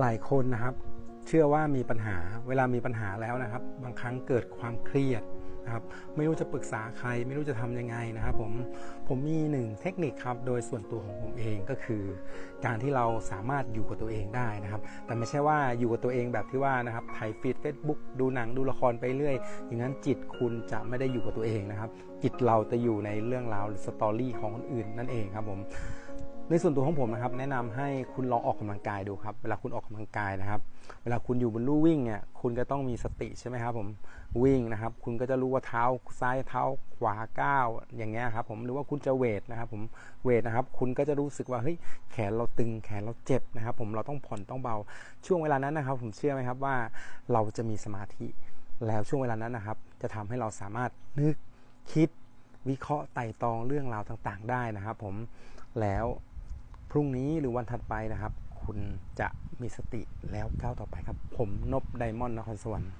หลายคนนะครับ เชื่อว่ามีปัญหาเวลามีปัญหาแล้วนะครับ บางครั้งเกิดความเครียดนะครับไม่รู้จะปรึกษาใคร ไม่รู้จะทำยังไงนะครับผมผมมีหนึ่งเทคนิคครับโดยส่วนตัวของผมเองก็คือ การที่เราสามารถอยู่กับตัวเองได้นะครับ แต่ไม่ใช่ว่าอยู่กับตัวเองแบบที่ว่านะครับถ่ายฟีดเฟซบุ๊กดูหนังดูละครไปเรื่อย อย่างนั้นจิตคุณจะไม่ได้อยู่กับตัวเองนะครับ จิตเราจะอยู่ในเรื่องราวหรือสตอรี่ของคนอื่นนั่นเองครับผม ในส่วนตัวของผมนะครับ แนะนำให้คุณลองออกกำลังกายดูครับ เวลาคุณออกกำลังกายนะครับ เวลาคุณอยู่บนลู่วิ่งเนี่ย คุณก็ต้องมีสติใช่ไหมครับ ผมวิ่งนะครับ คุณก็จะรู้ว่าเท้าซ้ายเท้าขวาก้าวอย่างเงี้ยครับ ผมหรือว่าคุณจะเวทนะครับ ผมเวทนะครับ คุณก็จะรู้สึกว่าเฮ้ยแขนเราตึงแขนเราเจ็บนะครับ ผมเราต้องผ่อนต้องเบา ช่วงเวลานั้นนะครับ ผมเชื่อไหมครับว่าเราจะมีสมาธิแล้วช่วงเวลานั้นนะครับ จะทำให้เราสามารถนึกคิดวิเคราะห์ไต่ตองเรื่องราวต่าง ๆ ได้นะครับ ผมแล้ว พรุ่งนี้หรือวันถัดไปนะครับ คุณจะมีสติแล้วก้าวต่อไปครับ ผมนบไดมอนด์นครสวรรค์